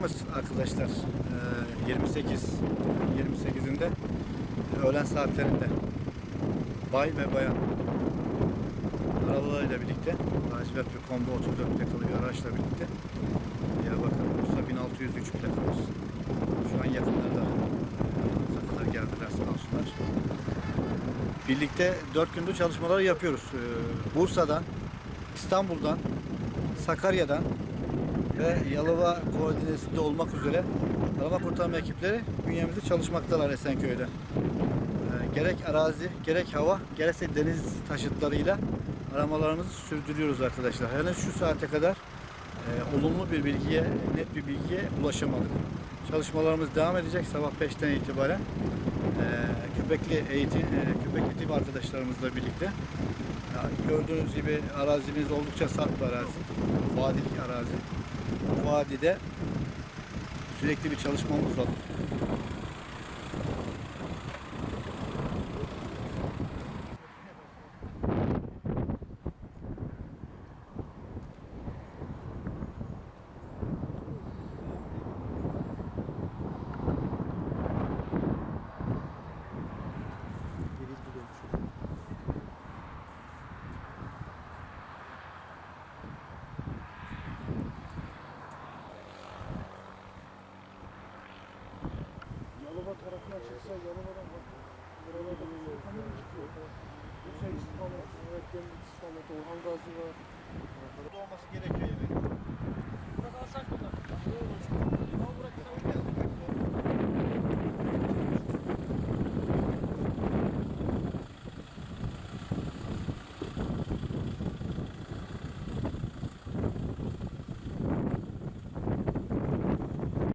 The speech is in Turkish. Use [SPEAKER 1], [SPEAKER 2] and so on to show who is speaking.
[SPEAKER 1] Arkadaşlar e, 28 28'inde öğlen saatlerinde bay ve bayan arabalarıyla birlikte lacivert bir kombo 34 plakalı bir araçla birlikte Diyarbakır Bursa 1603 plakamız. Şu an yakınlarda kadar geldiler sağ. Birlikte 4 gündür çalışmaları yapıyoruz. Ee, Bursa'dan, İstanbul'dan, Sakarya'dan ve Yalova koordinesinde olmak üzere arama kurtarma ekipleri bünyemizde çalışmaktalar Esenköy'de. Ee, gerek arazi, gerek hava, gerekse deniz taşıtlarıyla aramalarımızı sürdürüyoruz arkadaşlar. Henüz şu saate kadar e, olumlu bir bilgiye, net bir bilgiye ulaşamadık. Çalışmalarımız devam edecek sabah 5'ten itibaren. E, köpekli eğitim, e, köpekli tim arkadaşlarımızla birlikte. Ya, gördüğünüz gibi arazimiz oldukça sert bir arazi. Vadilik arazi. Vadide sürekli bir çalışmamız var.
[SPEAKER 2] Yalova tarafına çıksa Yalova'dan bak. Buralarda bir kamera çıkıyor. Bu şey istikamet, evet benim istikamet, Orhan Gazi var.
[SPEAKER 1] Burada olması gerekiyor yani.